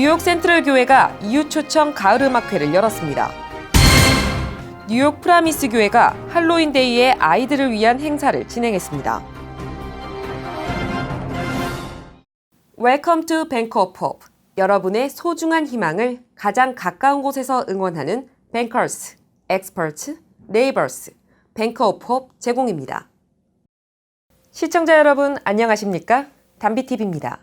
뉴욕 센트럴 교회가 이웃 초청 가을 음악회를 열었습니다. 뉴욕 프라미스 교회가 할로윈 데이에 아이들을 위한 행사를 진행했습니다. To Bank of Hope. 여러분의 소중한 희망을 가장 가까운 곳에서 응원하는 Bankers, Experts, Neighbors, 제공입니다. 시청자 여러분 안녕하십니까? 담비TV입니다.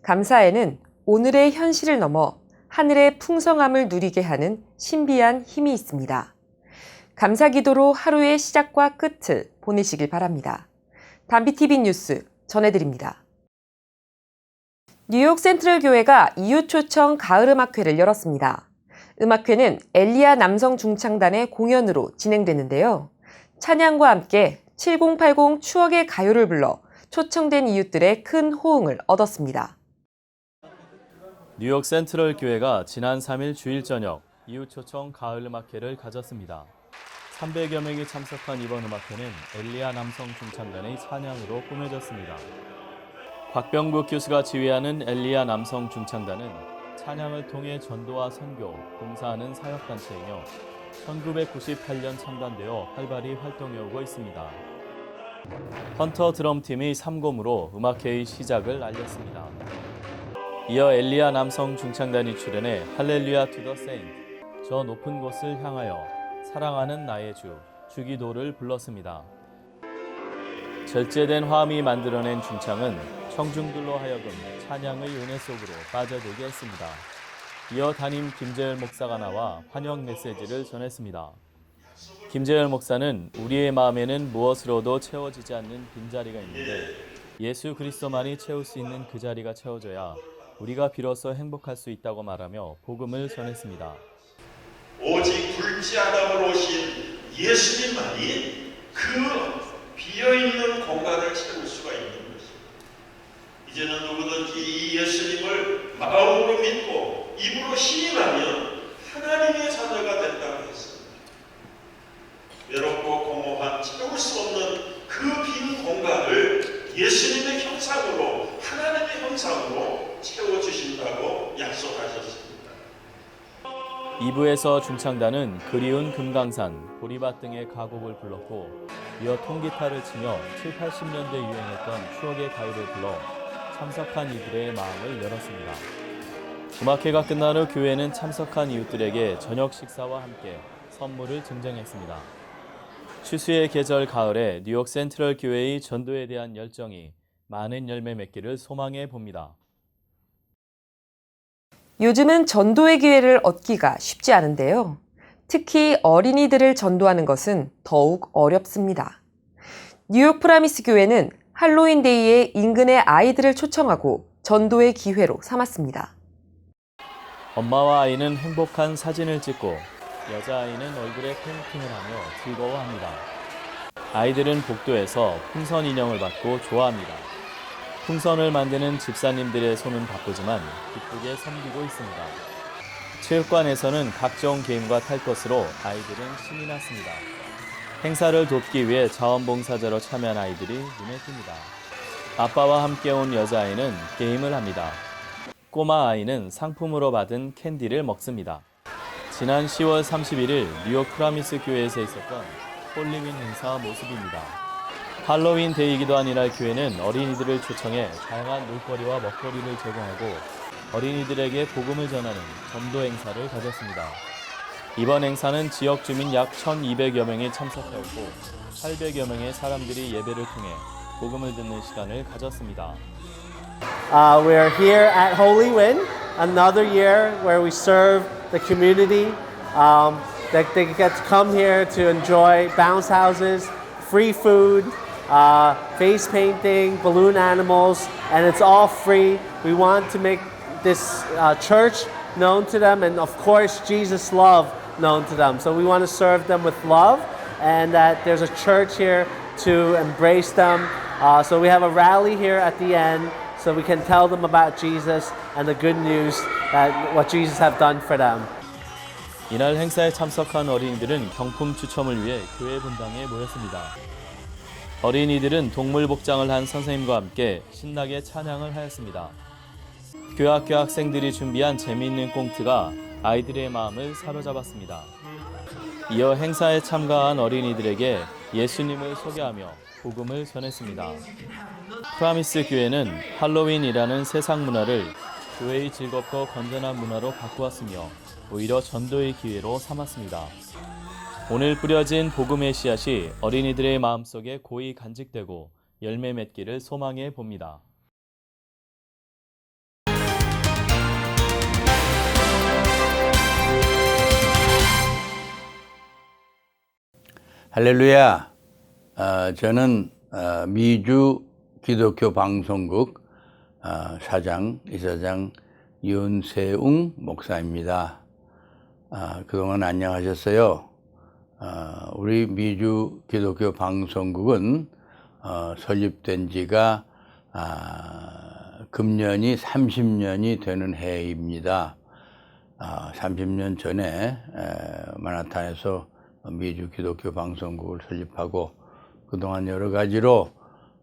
감사에는 오늘의 현실을 넘어 하늘의 풍성함을 누리게 하는 신비한 힘이 있습니다. 감사 기도로 하루의 시작과 끝을 보내시길 바랍니다. 담비TV 뉴스 전해드립니다. 뉴욕 센트럴 교회가 이웃 초청 가을 음악회를 열었습니다. 음악회는 엘리아 남성 중창단의 공연으로 진행되는데요. 찬양과 함께 7080 추억의 가요를 불러 초청된 이웃들의 큰 호응을 얻었습니다. 뉴욕 센트럴 교회가 지난 3일 주일 저녁 이웃 초청 가을 음악회를 가졌습니다. 300여 명이 참석한 이번 음악회는 엘리아 남성 중창단의 찬양으로 꾸며졌습니다. 곽병국 교수가 지휘하는 엘리아 남성 중창단은 찬양을 통해 전도와 선교, 봉사하는 사역단체이며 1998년 창단되어 활발히 활동해오고 있습니다. 헌터 드럼팀이 3곰으로 음악회의 시작을 알렸습니다. 이어 엘리야 남성 중창단이 출연해 할렐루야 투 더 세인트 저 높은 곳을 향하여 사랑하는 나의 주 주기도를 불렀습니다. 절제된 화음이 만들어낸 중창은 청중들로 하여금 찬양의 은혜 속으로 빠져들게 했습니다. 이어 담임 김재열 목사가 나와 환영 메시지를 전했습니다. 김재열 목사는 우리의 마음에는 무엇으로도 채워지지 않는 빈자리가 있는데 예수 그리스도만이 채울 수 있는 그 자리가 채워져야 우리가 비로소 행복할 수 있다고 말하며 복음을 전했습니다. 오직 굵지 않음으로 오신 예수님만이 그 비어 있는 공간을 채울 수가 있는 것입니다. 이제는 누구든지 이 예수님을 마음으로 믿고 입으로 시인하면 하나님의 자녀가 된다고 했습니다. 외롭고 공허한 채울 수 없는 그 빈 공간을 예수님의 형상으로 하나님의 형상으로 채워주신다고 약속하셨습니다. 2부에서 중창단은 그리운 금강산, 보리밭 등의 가곡을 불렀고 이어 통기타를 치며 7, 80년대 유행했던 추억의 가요를 불러 참석한 이들의 마음을 열었습니다. 음악회가 끝난 후 교회는 참석한 이웃들에게 저녁 식사와 함께 선물을 증정했습니다. 추수의 계절 가을에 뉴욕 센트럴 교회의 전도에 대한 열정이 많은 열매 맺기를 소망해 봅니다. 요즘은 전도의 기회를 얻기가 쉽지 않은데요. 특히 어린이들을 전도하는 것은 더욱 어렵습니다. 뉴욕 프라미스 교회는 할로윈 데이에 인근의 아이들을 초청하고 전도의 기회로 삼았습니다. 엄마와 아이는 행복한 사진을 찍고 여자아이는 얼굴에 페인팅을 하며 즐거워합니다. 아이들은 복도에서 풍선 인형을 받고 좋아합니다. 풍선을 만드는 집사님들의 손은 바쁘지만 기쁘게 섬기고 있습니다. 체육관에서는 각종 게임과 탈 것으로 아이들은 신이 났습니다. 행사를 돕기 위해 자원봉사자로 참여한 아이들이 눈에 띕니다. 아빠와 함께 온 여자아이는 게임을 합니다. 꼬마 아이는 상품으로 받은 캔디를 먹습니다. 지난 10월 31일 뉴욕 프라미스 교회에서 있었던 홀리윈 행사 모습입니다. 할로윈 데이이기도 한 이날 교회는 어린이들을 초청해 다양한 놀거리와 먹거리를 제공하고 어린이들에게 복음을 전하는 전도 행사를 가졌습니다. 이번 행사는 지역 주민 약 1,200여 명이 참석하였고 800여 명의 사람들이 예배를 통해 복음을 듣는 시간을 가졌습니다. Uh, we're here at Holy Wind, another year where we serve the community. Um, they, they get to come here to enjoy bounce houses, free food, uh, face painting, balloon animals, and it's all free. We want to make this uh, church known to them, and of course, Jesus' love known to them. So we want to serve them with love, and that there's a church here to embrace them. Uh, so we have a rally here at the end so we can tell them about Jesus and the good news that what Jesus have done for them. 이날 행사에 참석한 어린이들은 경품 추첨을 위해 교회 분당에 모였습니다. 어린이들은 동물 복장을 한 선생님과 함께 신나게 찬양을 하였습니다. 교학교 학생들이 준비한 재미있는 꽁트가 아이들의 마음을 사로잡았습니다. 이어 행사에 참가한 어린이들에게 예수님을 소개하며 복음을 전했습니다. 프라미스 교회는 할로윈이라는 세상 문화를 교회의 즐겁고 건전한 문화로 바꾸었으며 오히려 전도의 기회로 삼았습니다. 오늘 뿌려진 복음의 씨앗이 어린이들의 마음속에 고이 간직되고 열매 맺기를 소망해 봅니다. 할렐루야. 어, 저는 어, 미주 기독교 방송국 어, 사장, 이사장 윤세웅 목사입니다. 아, 그동안 안녕하셨어요. 어, 우리 미주 기독교 방송국은 어, 설립된 지가 아, 금년이 30년이 되는 해입니다. 아, 30년 전에 에, 마나탄에서 미주 기독교 방송국을 설립하고 그동안 여러 가지로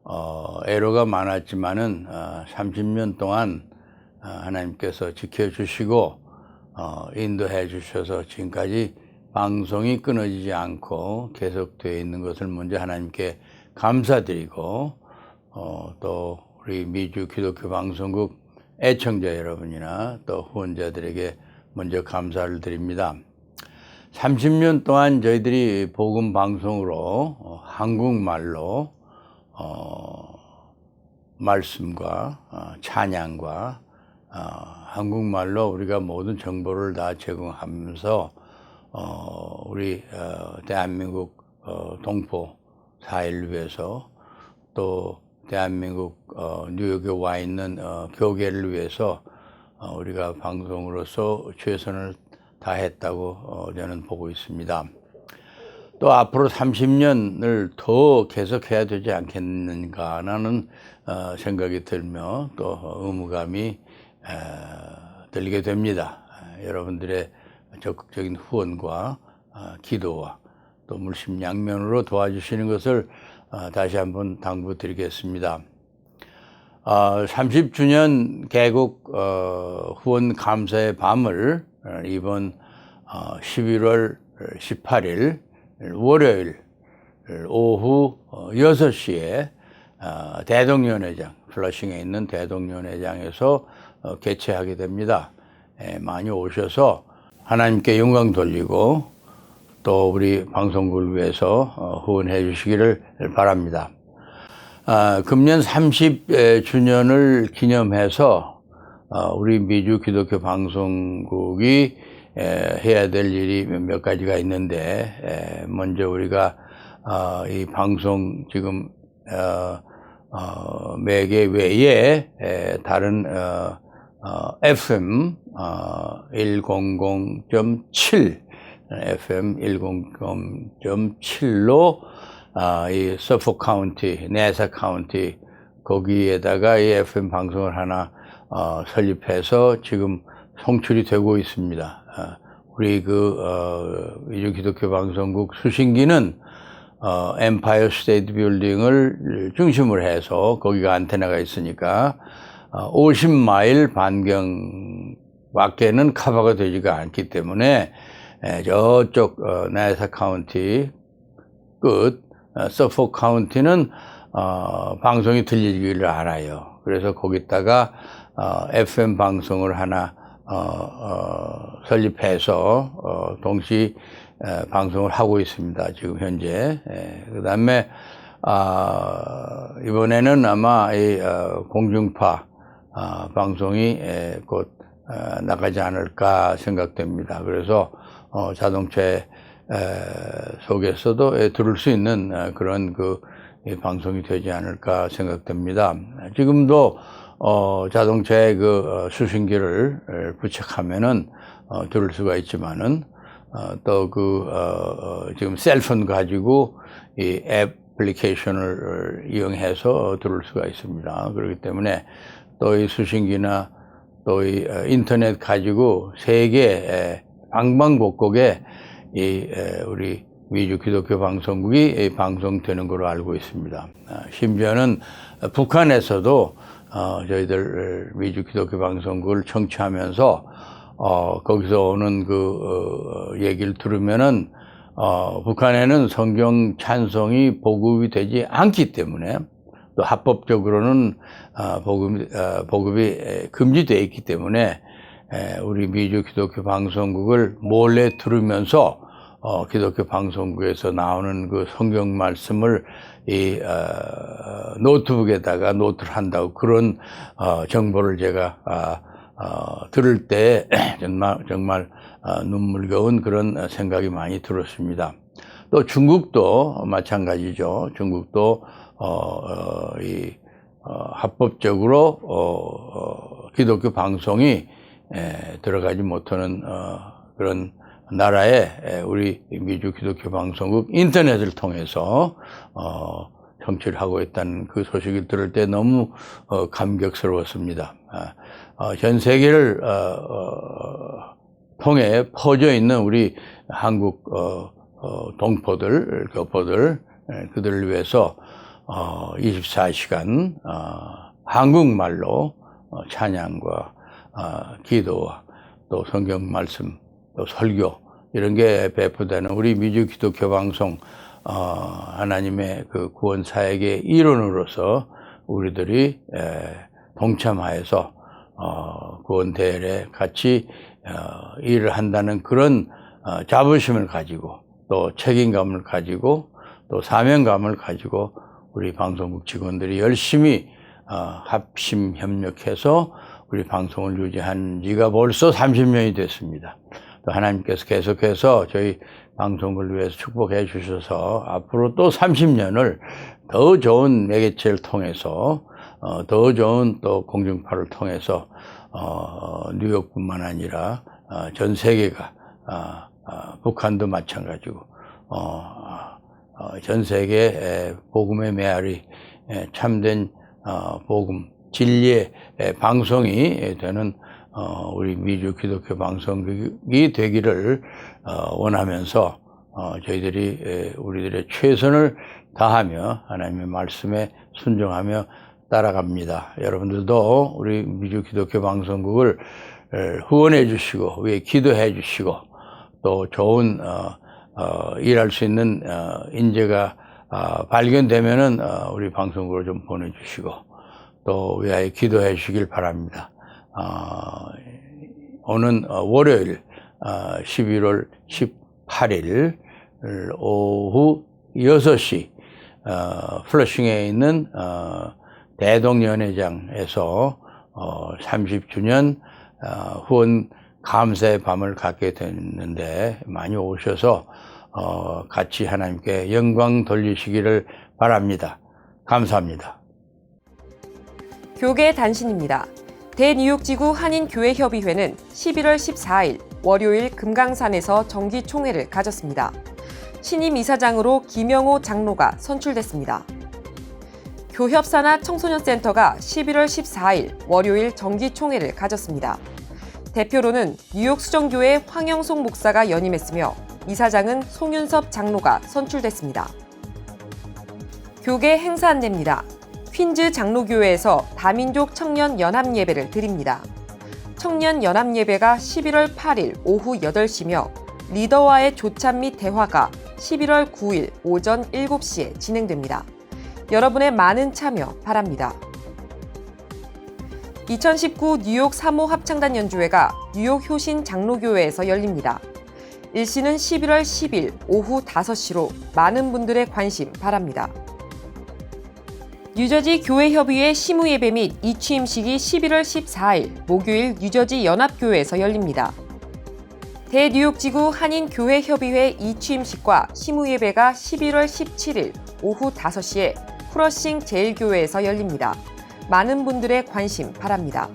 어, 애로가 많았지만은 어, 30년 동안 어, 하나님께서 지켜주시고 어, 인도해 주셔서 지금까지 방송이 끊어지지 않고 계속되어 있는 것을 먼저 하나님께 감사드리고 어, 또 우리 미주 기독교 방송국 애청자 여러분이나 또 후원자들에게 먼저 감사를 드립니다. 30년 동안 저희들이 복음 방송으로 어, 한국말로 어, 말씀과 어, 찬양과 어, 한국말로 우리가 모든 정보를 다 제공하면서 어, 우리 어, 대한민국 어, 동포 사회를 위해서 또 대한민국 어, 뉴욕에 와 있는 어, 교계를 위해서 어, 우리가 방송으로서 최선을 다했다고 어, 저는 보고 있습니다. 또 앞으로 30년을 더 계속해야 되지 않겠는가라는 어, 생각이 들며 또 의무감이 에, 들게 됩니다. 에, 여러분들의 적극적인 후원과 어, 기도와 또 물심 양면으로 도와주시는 것을 어, 다시 한번 당부드리겠습니다. 어, 30주년 개국 어, 후원 감사의 밤을 어, 이번 어, 11월 18일 월요일 오후 어, 6시에 어, 대동연회장 플러싱에 있는 대동연회장에서 어, 개최하게 됩니다. 에, 많이 오셔서 하나님께 영광 돌리고 또 우리 방송국을 위해서 어, 후원해 주시기를 바랍니다. 아, 금년 30주년을 기념해서 어, 우리 미주 기독교 방송국이 에, 해야 될 일이 몇- 몇 가지가 있는데 에, 먼저 우리가 어, 이 방송 지금 매개 외에 에, 다른 FM 어, 100.7 FM 100.7로 아, 이 서포 카운티, 네사 카운티 거기에다가 이 FM 방송을 하나 어, 설립해서 지금 송출이 되고 있습니다. 아, 우리 그 어, 미주 기독교 방송국 수신기는 어, 엠파이어 스테이트 빌딩을 중심으로 해서 거기가 안테나가 있으니까 어, 50마일 반경 밖에는 커버가 되지가 않기 때문에 에, 저쪽 어, 나이사 카운티 끝 어, 서포 카운티는 어, 방송이 들리기를 알아요. 그래서 거기다가 어, FM 방송을 하나 설립해서 어, 동시 에, 방송을 하고 있습니다. 지금 현재. 그 다음에 아, 이번에는 아마 공중파 아, 방송이 에, 곧 어, 나가지 않을까 생각됩니다. 그래서 어, 자동차에 에, 속에서도 에, 들을 수 있는 어, 그런 그이 방송이 되지 않을까 생각됩니다. 지금도 어, 자동차에 그 어, 수신기를 에, 부착하면은 어, 들을 수가 있지만은 어, 또그 어, 어, 지금 셀폰 가지고 이 애플리케이션을 이용해서 들을 수가 있습니다. 그렇기 때문에 또 이 수신기나 또 이 인터넷 가지고 세계 방방곡곡에 이 에, 우리 미주 기독교 방송국이 이 방송되는 걸로 알고 있습니다. 아, 심지어는 북한에서도 어, 저희들 미주 기독교 방송국을 청취하면서 어, 거기서 오는 그 어, 얘기를 들으면은 어, 북한에는 성경 찬송이 보급이 되지 않기 때문에 또 합법적으로는 어, 보급, 어, 보급이 에, 금지되어 있기 때문에 에, 우리 미주 기독교 방송국을 몰래 들으면서 어, 기독교 방송국에서 나오는 그 성경 말씀을 이 어, 노트북에다가 노트를 한다고 그런 어, 정보를 제가 아, 어, 들을 때 정말 정말 어, 눈물겨운 그런 생각이 많이 들었습니다. 또 중국도 마찬가지죠. 중국도 어, 어, 이 어, 합법적으로 어, 어, 기독교 방송이 에, 들어가지 못하는 어, 그런 나라에 에, 우리 미주 기독교 방송국 인터넷을 통해서 어, 정치를 하고 있다는 그 소식을 들을 때 너무 어, 감격스러웠습니다. 아, 어, 전 세계를 어, 어, 통해 퍼져 있는 우리 한국 어, 어, 동포들, 교포들 에, 그들을 위해서 어, 24시간 어, 한국말로 어, 찬양과 어, 기도와 또 성경 말씀, 또 설교 이런 게 배포되는 우리 미주 기독교 방송 어, 하나님의 그 구원 사역의 일원으로서 우리들이 에, 동참하여서 어, 구원 대회에 같이 어, 일을 한다는 그런 어, 자부심을 가지고 또 책임감을 가지고 또 사명감을 가지고 우리 방송국 직원들이 열심히 어, 합심 협력해서 우리 방송을 유지한 지가 벌써 30년이 됐습니다. 또 하나님께서 계속해서 저희 방송을 위해서 축복해 주셔서 앞으로 또 30년을 더 좋은 매개체를 통해서 어, 더 좋은 또 공중파를 통해서 어, 뉴욕뿐만 아니라 어, 전 세계가 어, 어, 북한도 마찬가지고 어, 어, 전 세계 에, 복음의 메아리 에, 참된 어, 복음 진리의 에, 방송이 되는 어, 우리 미주 기독교 방송국이 되기를 어, 원하면서 어, 저희들이 에, 우리들의 최선을 다하며 하나님의 말씀에 순종하며 따라갑니다. 여러분들도 우리 미주 기독교 방송국을 에, 후원해 주시고 위에 기도해 주시고 또 좋은 어, 어, 일할 수 있는 어, 인재가 어, 발견되면은 어, 우리 방송국으로 좀 보내주시고 또 위하여 기도해 주시길 바랍니다. 어, 오는 어, 월요일 어, 11월 18일 오후 6시 어, 플러싱에 있는 어, 대동연회장에서 어, 30주년 어, 후원 감사의 밤을 갖게 됐는데 많이 오셔서 어, 같이 하나님께 영광 돌리시기를 바랍니다. 감사합니다. 교계 단신입니다. 대뉴욕지구 한인교회협의회는 11월 14일 월요일 금강산에서 정기총회를 가졌습니다. 신임 이사장으로 김영호 장로가 선출됐습니다. 교협사나 청소년센터가 11월 14일 월요일 정기총회를 가졌습니다. 대표로는 뉴욕 수정교회 황영송 목사가 연임했으며 이사장은 송윤섭 장로가 선출됐습니다. 교계 행사 안내입니다. 퀸즈 장로교회에서 다민족 청년 연합 예배를 드립니다. 청년 연합 예배가 11월 8일 오후 8시며 리더와의 조찬 및 대화가 11월 9일 오전 7시에 진행됩니다. 여러분의 많은 참여 바랍니다. 2019 뉴욕 3호 합창단 연주회가 뉴욕 효신 장로교회에서 열립니다. 일시는 11월 10일 오후 5시로 많은 분들의 관심 바랍니다. 뉴저지 교회협의회 시무예배 및 이취임식이 11월 14일 목요일 뉴저지 연합교회에서 열립니다. 대뉴욕지구 한인교회협의회 이취임식과 시무예배가 11월 17일 오후 5시에 프러싱 제일교회에서 열립니다. 많은 분들의 관심 바랍니다.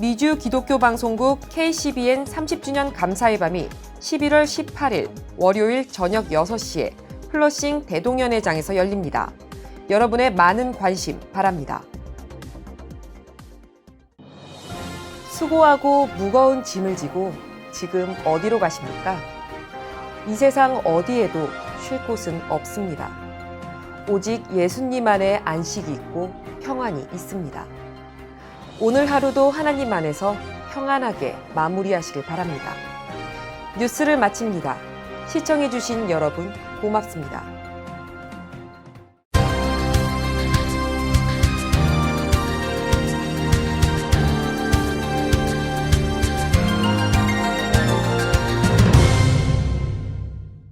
미주 기독교 방송국 KCBN 30주년 감사의 밤이 11월 18일 월요일 저녁 6시에 플러싱 대동연회장에서 열립니다. 여러분의 많은 관심 바랍니다. 수고하고 무거운 짐을 지고 지금 어디로 가십니까? 이 세상 어디에도 쉴 곳은 없습니다. 오직 예수님 안에 안식이 있고 평안이 있습니다. 오늘 하루도 하나님 안에서 평안하게 마무리하시길 바랍니다. 뉴스를 마칩니다. 시청해주신 여러분 고맙습니다.